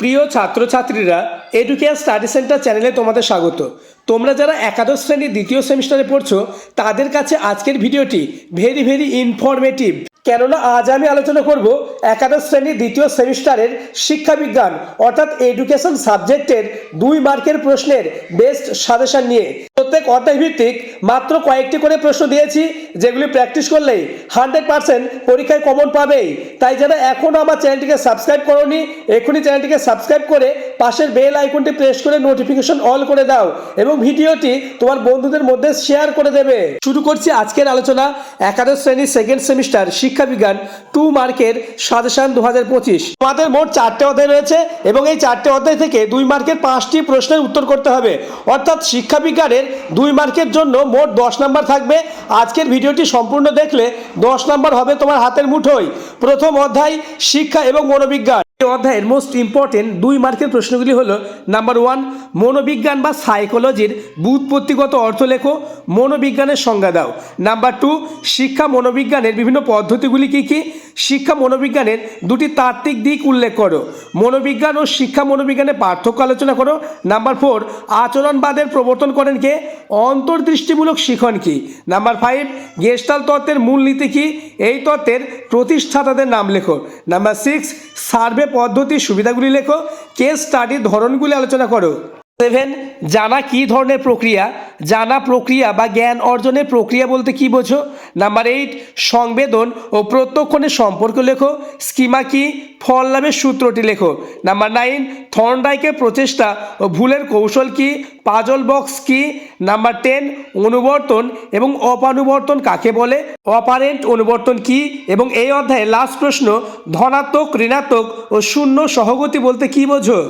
প্রিয় ছাত্রছাত্রীরা educare study centre চ্যানেলে তোমাদের স্বাগত। তোমরা যারা একাদশ শ্রেণির দ্বিতীয় সেমিস্টারে পড়ছো, তাদের কাছে আজকের ভিডিওটি ভেরি ভেরি ইনফরমেটিভ কেননা আজ আমি আলোচনা করব একাদশ শ্রেণির দ্বিতীয় সেমিস্টারের শিক্ষাবিজ্ঞান, অর্থাৎ এডুকেশন সাবজেক্টের দুই মার্কের প্রশ্নের বেস্ট সাজেশন নিয়ে। প্রত্যেক অধ্যায় ভিত্তিক মাত্র কয়েকটি করে প্রশ্ন দিয়েছি, যেগুলি প্র্যাকটিস করলেই হান্ড্রেড পার্সেন্ট পরীক্ষায় কমন পাবেই। তাই যারা এখনও আমার চ্যানেলটিকে সাবস্ক্রাইব করোনি এখনই চ্যানেলটিকে সাবস্ক্রাইব করে পাশের বেল আইকনটি প্রেস করে নোটিফিকেশন অল করে দাও এবং ভিডিওটি তোমার বন্ধুদের মধ্যে শেয়ার করে দেবে। শুরু করছি আজকের আলোচনা, একাদশ শ্রেণির সেকেন্ড সেমিস্টার শিক্ষাবিজ্ঞান টু মার্কের সাজেশন দু হাজার পঁচিশ। তোমাদের মোট চারটে অধ্যায় রয়েছে এবং এই চারটে অধ্যায় থেকে দুই মার্কের পাঁচটি প্রশ্নের উত্তর করতে হবে। অর্থাৎ শিক্ষাবিজ্ঞানের দুই মার্কের জন্য মোট দশ নাম্বার থাকবে। আজকের ভিডিওটি সম্পূর্ণ দেখলে দশ নাম্বার হবে তোমার হাতের মুঠোয়। প্রথম অধ্যায়, শিক্ষা এবং মনোবিজ্ঞান। এই অধ্যায়ের মোস্ট ইম্পর্টেন্ট দুই মার্কের প্রশ্নগুলি হলো নাম্বার ওয়ান মনোবিজ্ঞান বা সাইকোলজির বুৎপত্তিগত অর্থ লেখো, মনোবিজ্ঞানের সংজ্ঞা দাও। নাম্বার টু শিক্ষা মনোবিজ্ঞানের বিভিন্ন পদ্ধতিগুলি কী কী? শিক্ষা মনোবিজ্ঞানের দুটি তাত্ত্বিক দিক উল্লেখ করো। মনোবিজ্ঞান ও শিক্ষা মনোবিজ্ঞানের পার্থক্য আলোচনা করো। নাম্বার ফোর আচরণবাদের প্রবর্তন করেন কে? অন্তর্দৃষ্টিমূলক শিখন কি? নাম্বার ফাইভ গেস্টাল তত্ত্বের মূলনীতি কি? এই তত্ত্বের প্রতিষ্ঠাতাদের নাম লেখো। নাম্বার সিক্স সার্ভে পদ্ধতির সুবিধাগুলি লেখো। কেস স্টাডির ধরনগুলি আলোচনা করো। সেভেন জানা কী ধরনের প্রক্রিয়া? জানা প্রক্রিয়া বা জ্ঞান অর্জনের প্রক্রিয়া বলতে কি বোঝো? নাম্বার এইট সংবেদন ও প্রত্যক্ষণের সম্পর্ক লেখো। স্কিমা কি? ফল লাভের সূত্রটি লেখো। নাম্বার নাইন থর্নডাইকের প্রচেষ্টা ও ভুলের কৌশল কি? পাজল বক্স কি? নাম্বার টেন অনুবর্তন এবং অপানুবর্তন কাকে বলে? অপারেন্ট অনুবর্তন কি? এবং এই অধ্যায়ে লাস্ট প্রশ্ন, ধনাত্মক, ঋণাত্মক ও শূন্য সহগতি বলতে কি বোঝো?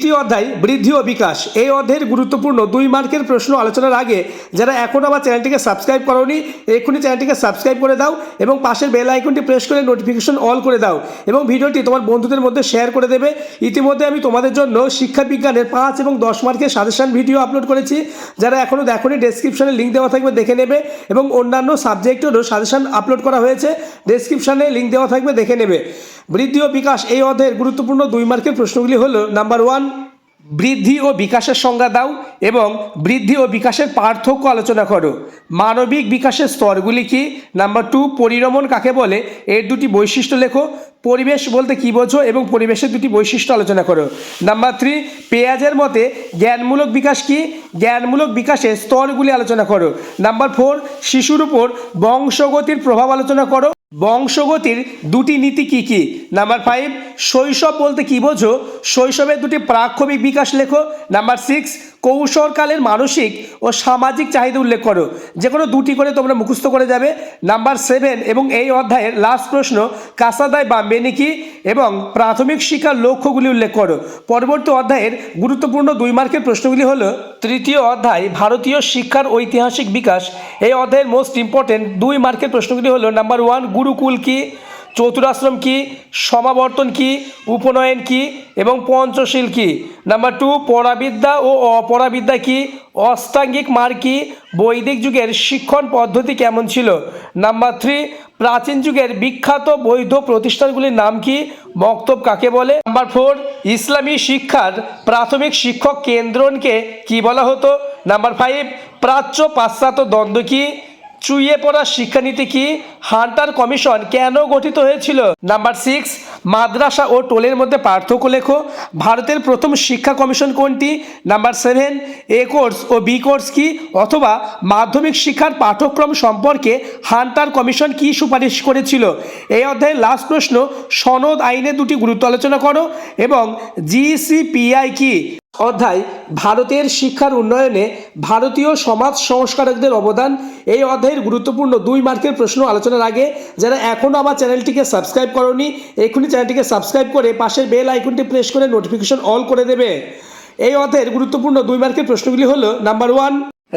তৃতীয় অধ্যায়, বৃদ্ধি ও বিকাশ। এই অধ্যায়ের গুরুত্বপূর্ণ দুই মার্কের প্রশ্ন আলোচনার আগে যারা এখন আমার চ্যানেলটিকে সাবস্ক্রাইব করোনি, এক্ষুনি চ্যানেলটিকে সাবস্ক্রাইব করে দাও এবং পাশের বেল আইকনটি প্রেস করে নোটিফিকেশন অল করে দাও এবং ভিডিওটি তোমার বন্ধুদের মধ্যে শেয়ার করে দেবে। ইতিমধ্যে আমি তোমাদের জন্য শিক্ষা বিজ্ঞানের পাঁচ এবং দশ মার্কের সাজেশন ভিডিও আপলোড করেছি। যারা এখনও দেখোনি ডেসক্রিপশানে লিঙ্ক দেওয়া থাকবে, দেখে নেবে এবং অন্যান্য সাবজেক্টেরও সাজেশন আপলোড করা হয়েছে। ডেসক্রিপশানে লিঙ্ক দেওয়া থাকবে, দেখে নেবে। বৃদ্ধি ও বিকাশ, এই অধ্যায়ের গুরুত্বপূর্ণ দুই মার্কের প্রশ্নগুলি হলো নাম্বার ওয়ান বৃদ্ধি ও বিকাশের সংজ্ঞা দাও এবং বৃদ্ধি ও বিকাশের পার্থক্য আলোচনা করো। মানবিক বিকাশের স্তরগুলি কি? নাম্বার টু পরিরমণ কাকে বলে? এর দুটি বৈশিষ্ট্য লেখো। পরিবেশ বলতে কী বোঝো এবং পরিবেশের দুটি বৈশিষ্ট্য আলোচনা করো। নাম্বার থ্রি পেঁয়াজের মতে জ্ঞানমূলক বিকাশ কি? জ্ঞানমূলক বিকাশের স্তরগুলি আলোচনা করো। নাম্বার ফোর শিশুর উপর বংশগতির প্রভাব আলোচনা করো। বংশগতির দুটি নীতি কি কি? নাম্বার ফাইভ শৈশব বলতে কি বোঝো? শৈশবের দুটি প্রাক্ষবিক বিকাশ লেখো। নাম্বার সিক্স কৌশলকালের মানসিক ও সামাজিক চাহিদা উল্লেখ করো। যে কোনো দুটি করে তোমরা মুখস্থ করে যাবে। নাম্বার সেভেন এবং এই অধ্যায়ের লাস্ট প্রশ্ন, কাসাদায় বা মেনিকি এবং প্রাথমিক শিক্ষার লক্ষ্যগুলি উল্লেখ করো। পরবর্তী অধ্যায়ের গুরুত্বপূর্ণ দুই মার্কের প্রশ্নগুলি হলো তৃতীয় অধ্যায়, ভারতীয় শিক্ষার ঐতিহাসিক বিকাশ। এই অধ্যায়ের মোস্ট ইম্পর্টেন্ট দুই মার্কের প্রশ্নগুলি হলো নাম্বার ওয়ান গুরুকুল কি? চতুরাশ্রম কি, সমাবর্তন কি, উপনয়ন কি এবং পঞ্চশীল কি? নাম্বার টু পরাবিদ্যা ও অপরাবিদ্যা কি? অষ্টাঙ্গিক মার কি? বৈদিক যুগের শিক্ষণ পদ্ধতি কেমন ছিল? নাম্বার থ্রি প্রাচীন যুগের বিখ্যাত বৈধ প্রতিষ্ঠানগুলির নাম কি? মক্তব কাকে বলে? নাম্বার ফোর ইসলামী শিক্ষার প্রাথমিক শিক্ষক কেন্দ্রনকে কি বলা হতো? নাম্বার ফাইভ প্রাচ্য পাশ্চাত্য দ্বন্দ্ব কি? চুইয়ে পড়া শিক্ষানীতি কি হান্টার কমিশন কেন গঠিত হয়েছিল? নাম্বার সিক্স, মাদ্রাসা ও টোলের মধ্যে পার্থক্য লেখো। ভারতের প্রথম শিক্ষা কমিশন কোনটি? নাম্বার সেভেন, এ কোর্স ও বি কোর্স কি? অথবা মাধ্যমিক শিক্ষার পাঠ্যক্রম সম্পর্কে হান্টার কমিশন কি সুপারিশ করেছিল? এই অধ্যায়ের লাস্ট প্রশ্ন, সনদ আইনে দুটি গুরুত্ব আলোচনা করো এবং জিসিপিআই কি? অধ্যায়, ভারতের শিক্ষার উন্নয়নে ভারতীয় সমাজ সংস্কারকদের অবদান। এই অধ্যায়ের গুরুত্বপূর্ণ দুই মার্কের প্রশ্ন আলোচনার আগে যারা এখনও আমার চ্যানেলটিকে সাবস্ক্রাইব করনি, এক্ষুনি চ্যানেলটিকে সাবস্ক্রাইব করে পাশের বেল আইকনটি প্রেস করে নোটিফিকেশন অল করে দেবে। এই অধ্যায়ের গুরুত্বপূর্ণ দুই মার্কের প্রশ্নগুলি হলো, নাম্বার ওয়ান,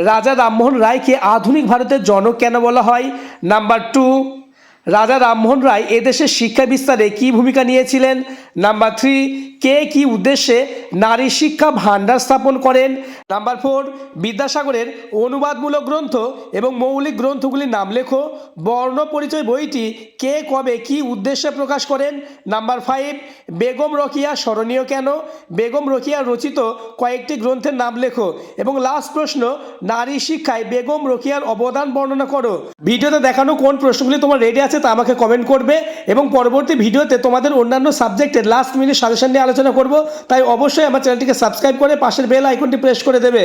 রাজা রামমোহন রায়কে আধুনিক ভারতের জনক কেন বলা হয়? নাম্বার টু, রাজা রামমোহন রায় এদেশের শিক্ষা বিস্তারে কী ভূমিকা নিয়েছিলেন? নাম্বার থ্রি কে কি উদ্দেশ্যে নারী শিক্ষা ভাণ্ডার স্থাপন করেন? নাম্বার ফোর বিদ্যাসাগরের অনুবাদমূলক গ্রন্থ এবং মৌলিক গ্রন্থগুলির নাম লেখো। বর্ণ পরিচয় বইটি কে কবে কি উদ্দেশ্যে প্রকাশ করেন? নাম্বার ফাইভ বেগম রকিয়া স্মরণীয় কেন? বেগম রকিয়া রচিত কয়েকটি গ্রন্থের নাম লেখো। এবং লাস্ট প্রশ্ন, নারী শিক্ষায় বেগম রকিয়ার অবদান বর্ণনা করো। ভিডিওতে দেখানো কোন প্রশ্নগুলি তোমার রেডি আছে তা আমাকে কমেন্ট করবে। এবং পরবর্তী ভিডিওতে তোমাদের অন্যান্য সাবজেক্টের লাস্ট মিনিট সাজেশন নিয়ে আলোচনা করব। তাই অবশ্যই আমার চ্যানেলটিকে সাবস্ক্রাইব করে পাশের বেল আইকনটি প্রেস করে দেবে।